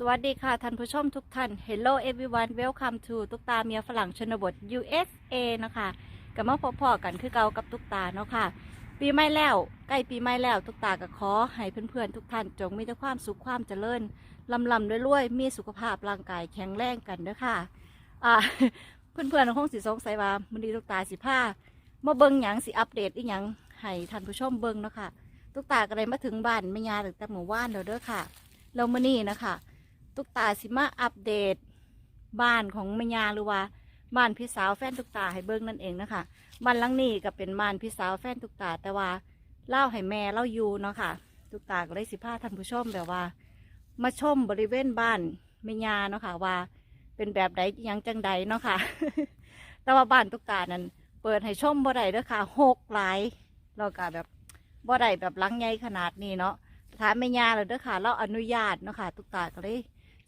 สวัสดีค่ะ ท่านผู้ชมทุกท่าน Hello everyone welcome to ตุกตาเมียฝรั่งชนบท USA นะคะกับมาพบพอกันคือเก่ากับตุกตาเนาะค่ะ ปีใหม่แล้ว ใกล้ปีใหม่แล้ว ตุกตาก็ขอให้เพื่อนๆ ทุกท่านจงมีแต่ความสุขความเจริญลำลำรวยๆ มีสุขภาพร่างกายแข็งแรงกันเด้อค่ะ อ่า เพื่อนๆคงสิสงสัยว่ามันดีตุกตาสิผ้ามาเบิ่งหยังสิอัปเดตอีหยังให้ท่านผู้ชมเบิ่งเนาะค่ะ ตุกตาก็เลยมาถึงบ้านแม่ยาตั้งแต่หมู่บ้านแล้วเด้อค่ะแล้วมื้อนี้นะคะ ตุ๊กตาสิมาอัปเดต บ้านของแม่ยาหรือว่าบ้านพี่สาวแฟนตุ๊กตาให้เบิ่งนั่นเองนะคะบ้านหลังนี้ก็เป็นบ้านพี่สาวแฟนตุ๊กตา แต่ว่าเล่าให้แม่เล่าอยู่เนาะค่ะตุ๊กตาก็เลยสิพาท่านผู้ชมแบบว่า มาชมบริเวณบ้านแม่ยาเนาะค่ะว่า เป็นแบบใดยังจังใดเนาะค่ะ แต่ว่าบ้านตุ๊กตานั้นเปิดให้ชมบ่ได้เด้อค่ะหกหลายเราก็แบบบ่ได้แบบลังใหญ่ขนาดนี้เนาะถามแม่ยาเลยเด้อค่ะ เราอนุญาตเนาะค่ะ ตุ๊กตาก็เลย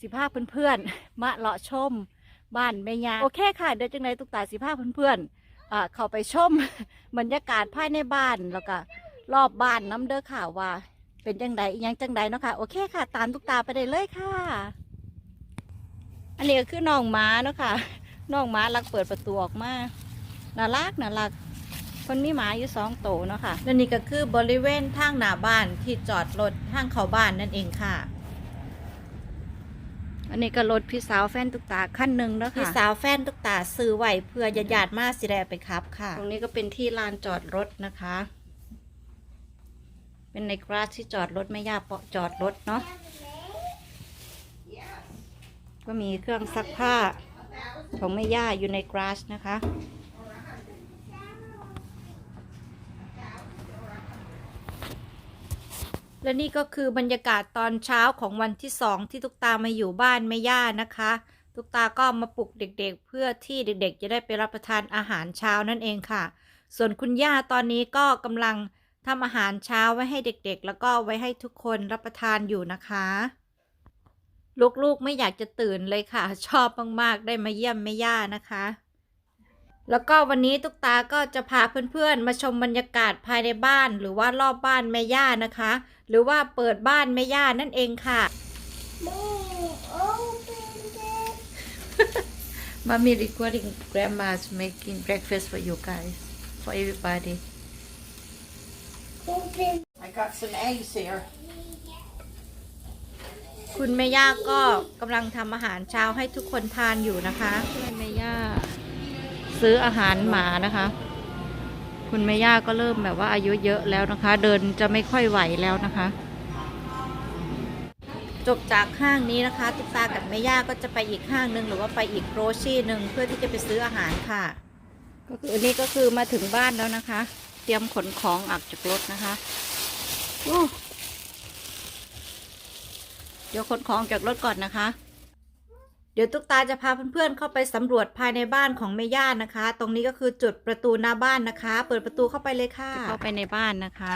สิภาพเพื่อนๆมาเลาะชมบ้านแม่ยาโอเคค่ะ เดี๋ยวจังไรตุกตาสิภาพเพื่อนๆเข้าไปชมบรรยากาศภายในบ้านแล้วก็รอบบ้านน้ำเด้อค่ะว่า เป็นจังใดยังจังใดเนาะค่ะโอเคค่ะ ตามตุกตาไปได้เลยค่ะ อันนี้ก็คือน้องม้าเนาะค่ะน้องม้ารักเปิดประตูออกมาน่ารักน่ารักคนมีหมาอยู่สองโตเนาะค่ะและนี่ก็คือบริเวณทางหน้าบ้านที่จอดรถทางเข้าบ้านนั่นเองค่ะ อันนี้ก็รถพี่สาวแฟนตุกตาขั้นหนึ่งแล้วค่ะพี่สาวแฟนตุกตาซื้อไวเพื่อญาติญาติมาสิแรไปครับค่ะ ตรงนี้ก็เป็นที่ลานจอดรถนะคะ เป็นในกราสที่จอดรถไม่ยากเปาะจอดรถเนาะก็มีเครื่องซักผ้าของแม่ย่าอยู่ในกราสนะคะ และนี่ก็คือบรรยากาศตอนเช้าของวันที่สองที่ตุกตามาอยู่บ้านแม่ย่านะคะ ตุกตาก็มาปลุกเด็กๆ เพื่อที่เด็กๆ จะได้ไปรับประทานอาหารเช้านั่นเองค่ะ ส่วนคุณย่าตอนนี้ก็กำลังทำอาหารเช้าไว้ให้เด็กๆ แล้วก็ไว้ให้ทุกคนรับประทานอยู่นะคะลูกๆไม่อยากจะตื่นเลยค่ะ ชอบมากๆ ได้มาเยี่ยมแม่ย่านะคะ แล้วก็วันนี้ตุ๊กตาก็จะพาเพื่อนๆ มาชมบรรยากาศภายในบ้าน หรือว่ารอบบ้านแม่ย่านะคะ หรือว่าเปิดบ้านแม่ย่านั่นเองค่ะ Mommy recording grandma's making breakfast for you guys for everybody I got some eggs here. คุณแม่ย่าก็กำลังทำอาหารเช้าให้ทุกคนทานอยู่นะคะคุณแม่ย่า ซื้ออาหารหมานะคะ คุณแม่ย่าก็เริ่มแบบว่าอายุเยอะแล้วนะคะ เดินจะไม่ค่อยไหวแล้วนะคะ จบจากห้างนี้นะคะตุ๊กตากับแม่ย่าก็จะไปอีกห้างหนึ่งหรือว่าไปอีกโรชี่หนึ่งเพื่อที่จะไปซื้ออาหารค่ะ ก็คืออันนี้ก็คือมาถึงบ้านแล้วนะคะ เตรียมขนของออกจากรถนะคะโอ้เดี๋ยวขนของจากรถก่อนนะคะ เดี๋ยวตุ๊กตาจะพาเพื่อนๆเข้าไปสำรวจภายในบ้านของแม่ย่านะคะ ตรงนี้ก็คือจุดประตูหน้าบ้านนะคะ เปิดประตูเข้าไปเลยค่ะ เข้าไปในบ้านนะคะ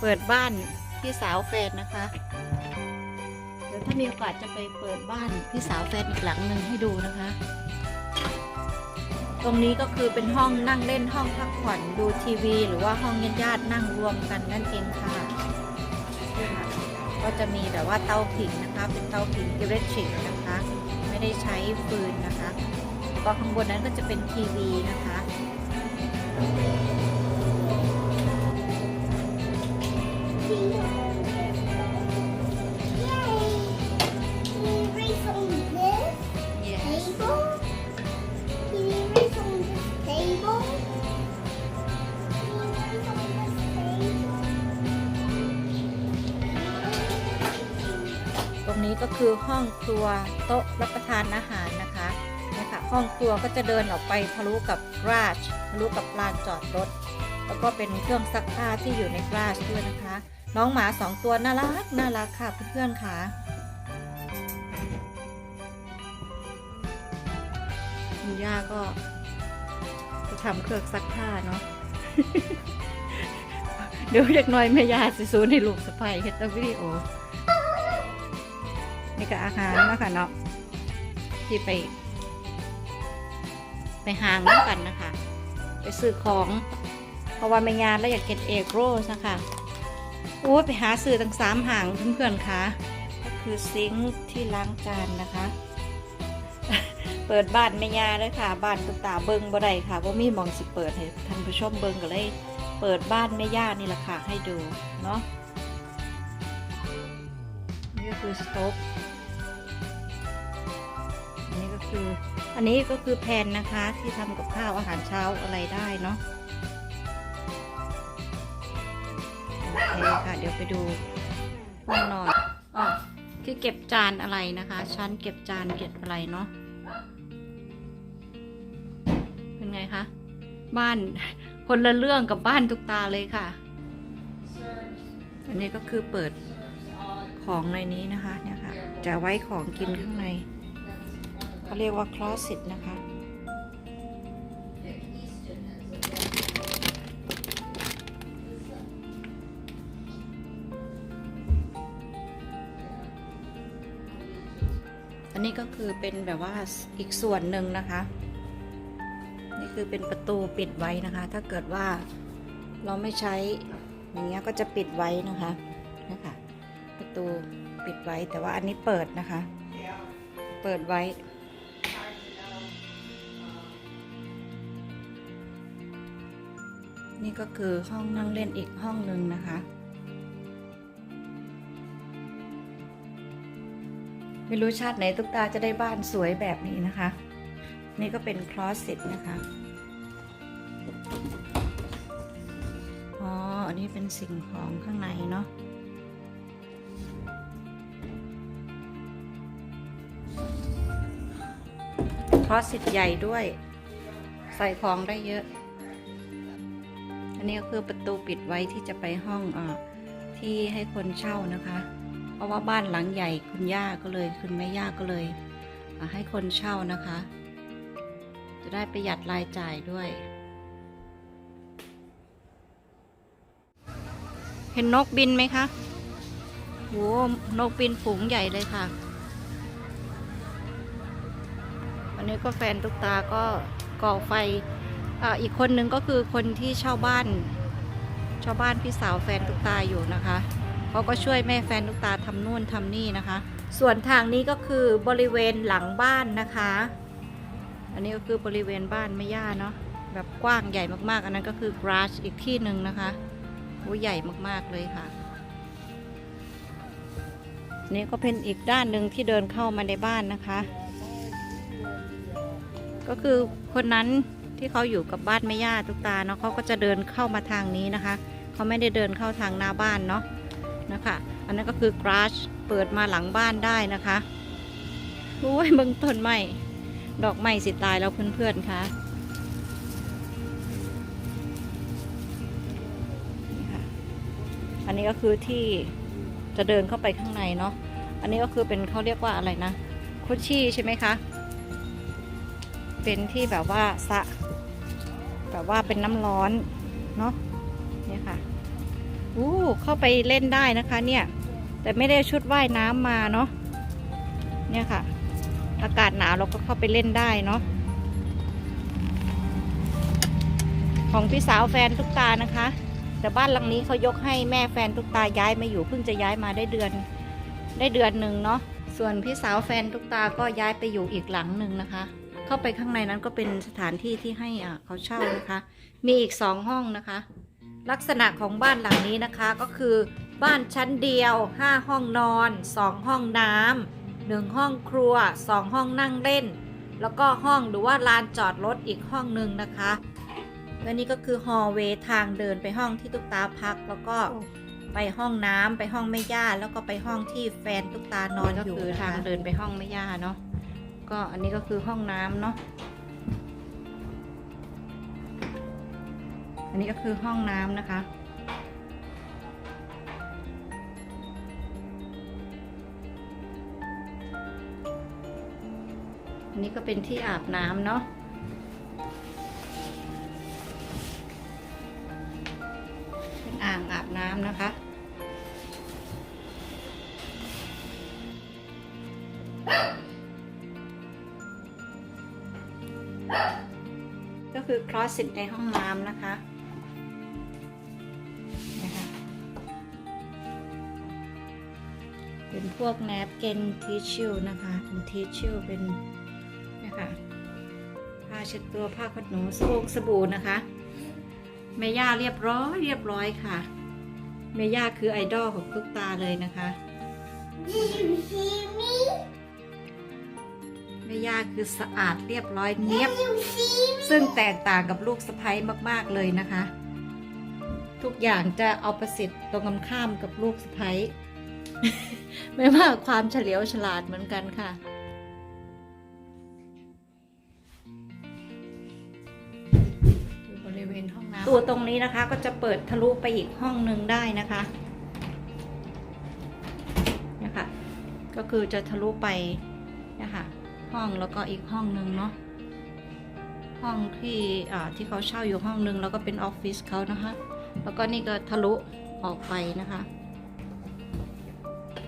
เปิดบ้านพี่สาวแฟนนะคะ เดี๋ยวถ้ามีโอกาสจะไปเปิดบ้านพี่สาวแฟนอีกหลังหนึ่งให้ดูนะคะ ตรงนี้ก็คือเป็นห้องนั่งเล่นห้องพักผ่อนดูทีวี หรือว่าห้องญาติๆนั่งรวมกันนั่นเองค่ะ ก็จะมีแบบว่าเตาผิงนะคะ เป็นเตาผิงอิเล็กทริกนะคะ ไม่ได้ใช้ฟืนนะคะก็ข้างบนนั้นก็จะเป็นทีวีนะคะตรง นี้ก็คือห้องครัวโต๊ะรับประทานอาหารนะคะนี่ค่ะห้องครัวก็จะเดินออกไปทะลุกับกราชทะลุกับลานจอดรถ แล้วก็เป็นเครื่องซักผ้าที่อยู่ในกราชด้วยนะคะ น้องหมาสองตัวน่ารักน่ารักค่ะเพื่อนๆค่ะคุณย่าก็จะทำเครื่องซักผ้าเนาะเดี๋ยวเด็กน้อยแม่ยาสิซูในลูกสะใภ้เฮ็ดตั้วิดีโอ นี่ก็อาหารนะคะเนาะที่ไป ไปหางน้ำกันนะคะ ไปซื้อของ เพราะว่าแม่ยาแล้วอยากเกินเอกโรสนะคะโอ้ไปหาซื้อตั้งสามหางเพื่อนๆค่ะคคือซิงค์ที่ล้างจานนะคะ เปิดบ้านแม่ยาเลยค่ะ บ้านตุ๊ตาเบิงบ่ได้ค่ะว่ามีมองสิเปิดให้ท่านผู้ชมเบิงก็เลยเปิดบ้านแม่ย่านี่แหละค่ะให้ดูเนาะนี่ก็คือสต๊อก คือ อันนี้ก็คือแผ่นนะคะที่ทำกับข้าวอาหารเช้าอะไรได้เนาะโอเคค่ะ เดี๋ยวไปดูห้องนอนอ๋อที่เก็บจานอะไรนะคะ ชั้นเก็บจานเก็บอะไรเนาะเป็นไงคะ บ้านคนละเรื่องกับบ้านทุกตาเลยค่ะ อันนี้ก็คือเปิดของในนี้นะคะเนี่ยค่ะ จะไว้ของกินข้างใน เขาเรียกว่าคลอสิตนะคะอันนี้ก็คือเป็นแบบว่าอีกส่วนหนึ่งนะคะ นี่คือเป็นประตูปิดไว้นะคะ ถ้าเกิดว่าเราไม่ใช้อย่างเงี้ยก็จะปิดไว้นะคะนะคะประตูปิดไว้แต่ว่าอันนี้เปิดนะคะ เปิดไว้ นี่ก็คือห้องนั่งเล่นอีกห้องหนึ่งนะคะ ไม่รู้ชาติไหนตุ๊กตาจะได้บ้านสวยแบบนี้นะคะ นี่ก็เป็นคลอสเซ็ตนะคะอ๋ออันนี้เป็นสิ่งของข้างในเนาะคลอสเซ็ตใหญ่ด้วย ใส่ของได้เยอะ นนี้ก็คือประตูปิดไว้ที่จะไปห้องอที่ให้คนเช่านะคะ เพราะว่าบ้านหลังใหญ่คุณย่าก็เลยคุณแม่ย่าก็เลยให้คนเช่านะคะ จะได้ประหยัดรายจ่ายด้วย เห็นนกบินไหมคะโหนกบินฝูงใหญ่เลยค่ะอันนี้ก็แฟนตุ๊กตาก็ก่อไฟ อีกคนนึงก็คือคนที่เช่าบ้านเช่าบ้านพี่สาวแฟนตุ๊กตาอยู่นะคะเขาก็ช่วยแม่แฟนตุ๊กตาทำนู่นทำนี่นะคะ ส่วนทางนี้ก็คือบริเวณหลังบ้านนะคะ อันนี้ก็คือบริเวณบ้านแม่ย่าเนาะแบบกว้างใหญ่มากๆ อันนั้นก็คือกราชอีกที่หนึ่งนะคะโอ้ใหญ่มากๆเลยค่ะ นี่ก็เป็นอีกด้านหนึ่งที่เดินเข้ามาในบ้านนะคะ ก็คือคนนั้น ที่เขาอยู่กับบ้านแม่ย่าทุกตาเนาะเขาก็จะเดินเข้ามาทางนี้นะคะเขาไม่ได้เดินเข้าทางหน้าบ้านเนาะนะคะอันนั้นก็คือกราชเปิดมาหลังบ้านได้นะคะโอ้ยเบิ่งต้นไม้ดอกไม้สิตายแล้วเพื่อนๆคะนี่ค่ะอันนี้ก็คือที่จะเดินเข้าไปข้างในเนาะ อันนี้ก็คือเป็นเขาเรียกว่าอะไรนะคุชชี่ใช่ไหมคะ เป็นที่แบบว่าสะ แบบว่าเป็นน้ำร้อนเนาะเนี่ยค่ะอู้เข้าไปเล่นได้นะคะเนี่ย แต่ไม่ได้ชุดว่ายน้ำมาเนาะเนี่ยค่ะ อากาศหนาวเราก็เข้าไปเล่นได้เนาะของพี่สาวแฟนทุกตานะคะ แต่บ้านหลังนี้เขายกให้แม่แฟนทุกตาย้ายมาอยู่เพิ่งจะย้ายมาได้เดือนได้เดือนหนึ่งเนาะส่วนพี่สาวแฟนทุกตาก็ย้ายไปอยู่อีกหลังหนึ่งนะคะ เข้าไปข้างในนั้นก็เป็นสถานที่ที่ให้อ่าเขาเช่านะคะ มีอีกสองห้องนะคะ ลักษณะของบ้านหลังนี้นะคะก็คือบ้านชั้นเดียว 5 ห้องนอน 2 ห้องน้ำหนึ่งห้องครัว 2 ห้องนั่งเล่น แล้วก็ห้องหรือว่าลานจอดรถอีกห้องหนึ่งนะคะและนี่ก็คือฮอลเวย์ทางเดินไปห้องที่ตุ๊กตาพัก แล้วก็ไปห้องน้ำไปห้องแม่ย่าแล้วก็ไปห้องที่แฟนตุ๊กตานอนอยู่ทางเดินไปห้องแม่ย่าเนาะ ก็อันนี้ก็คือห้องน้ำเนาะอันนี้ก็คือห้องน้ำนะคะ อันนี้ก็เป็นที่อาบน้ำเนาะเป็นอ่างอาบน้ำนะคะ คือคลอสิตในห้องน้ำนะคะนะคะเป็นพวกแนปเกนทิชชูนะคะเป็นทิชชูเป็นนะคะผ้าเช็ดตัวผ้าขนหนูสบู่สบู่นะคะเมย่าเรียบร้อยเรียบร้อยค่ะ เมย่าคือไอดอลของทุกตาเลยนะคะ ย่าคือสะอาดเรียบร้อยเนียบ Did you see me? ซึ่งแตกต่างกับลูกสะใภ้มากๆเลยนะคะ ทุกอย่างจะเอาประสิทธิ์ตรงกันข้ามกับลูกสะใภ้ไม่ว่าความเฉลียวฉลาดเหมือนกันค่ะอยู่บริเวณห้องน้ำตัวตรงนี้นะคะ ก็จะเปิดทะลุไปอีกห้องหนึ่งได้นะคะนะคะ ก็คือจะทะลุไปนะคะ ห้องแล้วก็อีกห้องหนึ่งเนาะห้องที่อ่าที่เขาเช่าอยู่ห้องนึงแล้วก็เป็นออฟฟิศเขานะคะ แล้วก็นี่ก็ทะลุออกไปนะคะ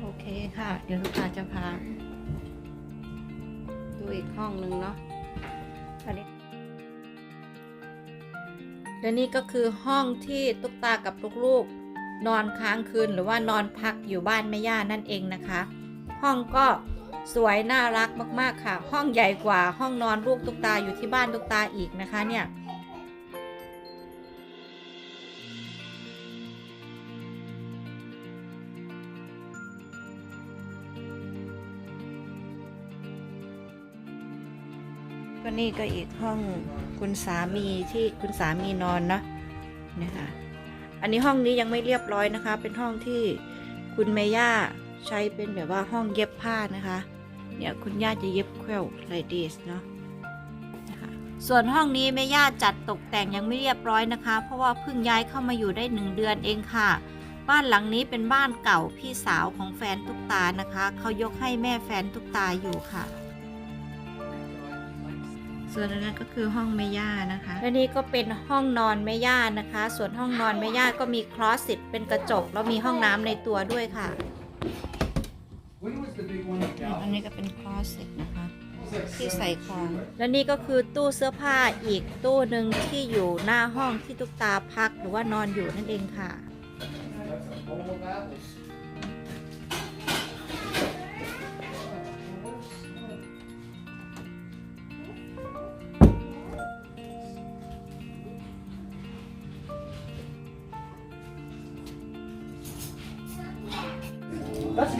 โอเคค่ะ เดี๋ยวลูกค้าจะพาดูอีกห้องนึงเนาะอันนี้และนี่ก็คือห้องที่ตุ๊กตากับลูกๆนอนค้างคืนหรือว่านอนพักอยู่บ้านแม่ย่านั่นเองนะคะ ห้องก็ สวยน่ารักมากๆค่ะ ห้องใหญ่กว่าห้องนอนลูกตุ๊กตาอยู่ที่บ้านตุ๊กตาอีกนะคะเนี่ยก็นี่ก็อีกห้องคุณสามีที่คุณสามีนอนเนาะนะคะอันนี้ห้องนี้ยังไม่เรียบร้อยนะคะ เป็นห้องที่คุณเมย่า ใช้เป็นแบบว่าห้องเย็บผ้านะคะ เนี่ยคุณย่าจะเย็บแควลไลดิสเนาะส่วนห้องนี้แม่ย่าจัดตกแต่งยังไม่เรียบร้อยนะคะ เพราะว่าเพิ่งย้ายเข้ามาอยู่ได้หนึ่งเดือนเองค่ะ บ้านหลังนี้เป็นบ้านเก่าพี่สาวของแฟนตุ๊กตานะคะเขายกให้แม่แฟนตุ๊กตาอยู่ค่ะ ส่วนนั้นก็คือห้องแม่ย่านะคะและนี่ก็เป็นห้องนอนแม่ย่านะคะ ส่วนห้องนอนแม่ย่าก็มีคลอสสิตเป็นกระจกแล้วมีห้องน้ำในตัวด้วยค่ะ อัน down? นี้ก็เป็นคลอสสิตนะคะ It was like ที่ seven ใส่ feet ของ right? และนี่ก็คือตู้เสื้อผ้าอีกตู้หนึ่งที่อยู่หน้าห้องที่ตุ๊กตาพักหรือว่านอนอยู่นั่นเองค่ะ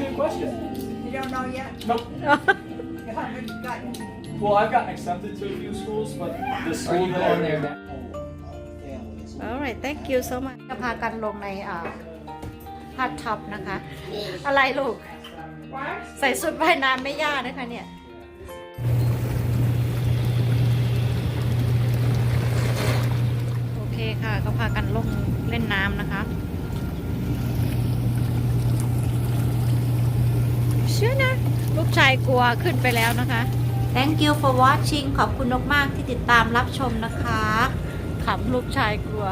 good question. You don't know yet? Nope. You haven't gotten Well, I've gotten accepted to a few schools, but the school that I'm in now. alright thank you so much จะพากันลงในอ่าฮัทท็อปนะคะ อะไรลูก ใส่สุดว่ายน้ำไม่ยากนะคะเนี่ยโอเคค่ะ ก็พากันลงเล่นน้ำนะคะ เชื่อนะ ลูกชาย กลัวขึ้นไปแล้วนะคะ Thank you for watching ขอบคุณมากๆที่ติดตามรับชมนะคะ ขำลูกชายกลัว